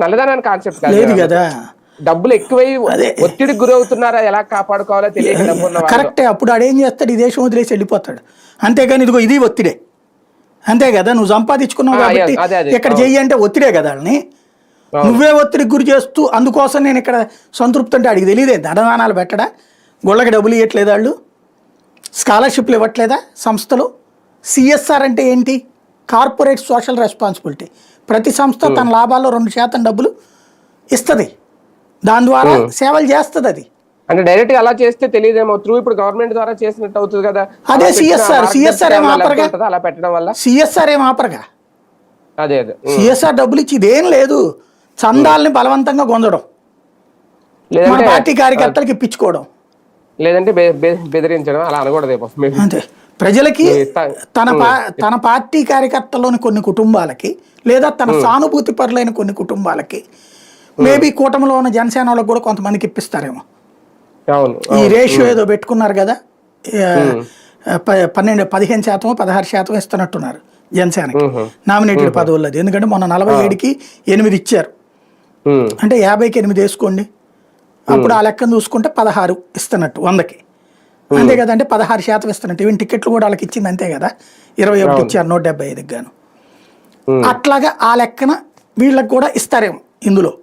నల్లదనాన్ని concept లేదు కదా. డబ్బులు ఎక్కువై. ఒత్తిడికి గురవుతున్నారా? ఎలా కాపాడుకోవాలో తెలియక డబ్బు ఉన్న వాళ్ళు. కరెక్టే. అప్పుడు ఆడేం చేస్తాడు? ఈ దేశం వదిలేసి వెళ్ళిపోతాడు. అంతేగాని ఇదిగో ఇది ఒత్తిడే. అంతే కదా? నువ్వు సంపాదించుకున్నావు కాబట్టి. ఇక్కడ చెయ్యి అంటే ఒత్తిడే కదా వాళ్ళని. నువ్వే ఒత్తిడికి గురి చేస్తూ అందుకోసం నేను ఇక్కడ సంతృప్తి అంటే అడిగి తెలియదే. ధనదానాలు పెట్టడా? గుళ్ళకి డబ్బులు ఇవ్వట్లేదు వాళ్ళు స్కాలర్షిప్లు ఇవ్వట్లేదా సంస్థలు? సిఎస్ఆర్ అంటే ఏంటి? Corporate social responsibility. ప్రతి సంస్థ తన లాభాల్లో రెండు శాతం డబ్బులు ఇస్తుంది. దాని ద్వారా సేవలు చేస్తుంది అది. అంటే డైరెక్ట్ అలా చేస్తే తెలియదేమో త్రూ ఇప్పుడు గవర్నమెంట్ ద్వారా చేసినట్టు అవుతుంది కదా. అదే మార్గదర్శకం CSR ఏం ఆపరుగా? అలా పెట్టడం వల్ల? సిఎస్ఆర్ ఏం ఆపరుగా? అదే అదే. సిఎస్ఆర్ డబ్బులు ఇచ్చి ఇదేం లేదు. చందాలని బలవంతంగా పొందడం మన లేదంటే పార్టీ కార్యకర్తలకి ఇప్పించుకోవడం. లేదంటే బెదిరించడం అలా అనకూడదేమో. మేబీ అంతే. ప్రజలకి తన పా తన పార్టీ కార్యకర్తల్లోని కొన్ని కుటుంబాలకి లేదా తన సానుభూతి పరులైన కొన్ని కుటుంబాలకి మేబీ కూటమిలో ఉన్న జనసేన వాళ్ళకి కూడా కొంతమందికి ఇప్పిస్తారేమో. ఈ రేషియో ఏదో పెట్టుకున్నారు కదా పన్నెండు పదిహేను శాతం పదహారు శాతం ఇస్తున్నట్టున్నారు జనసేనకి. నామినేటెడ్ పదవులది ఎందుకంటే మొన్న నలభై ఏడుకి ఎనిమిది ఇచ్చారు. అంటే యాభైకి ఎనిమిది వేసుకోండి. అప్పుడు ఆ లెక్కను చూసుకుంటే పదహారు ఇస్తున్నట్టు వందకి. అంతే కదా అంటే పదహారు శాతం ఇస్తున్నట్టు. ఈవెన్ టికెట్లు కూడా వాళ్ళకి ఇచ్చింది అంతే కదా. ఇరవై ఒకటి ఇచ్చారు నూట డెబ్బై ఐదుకి గాను. ఉం. అట్లాగా ఆ లెక్కన వీళ్ళకి కూడా ఇస్తారేమో ఇందులో.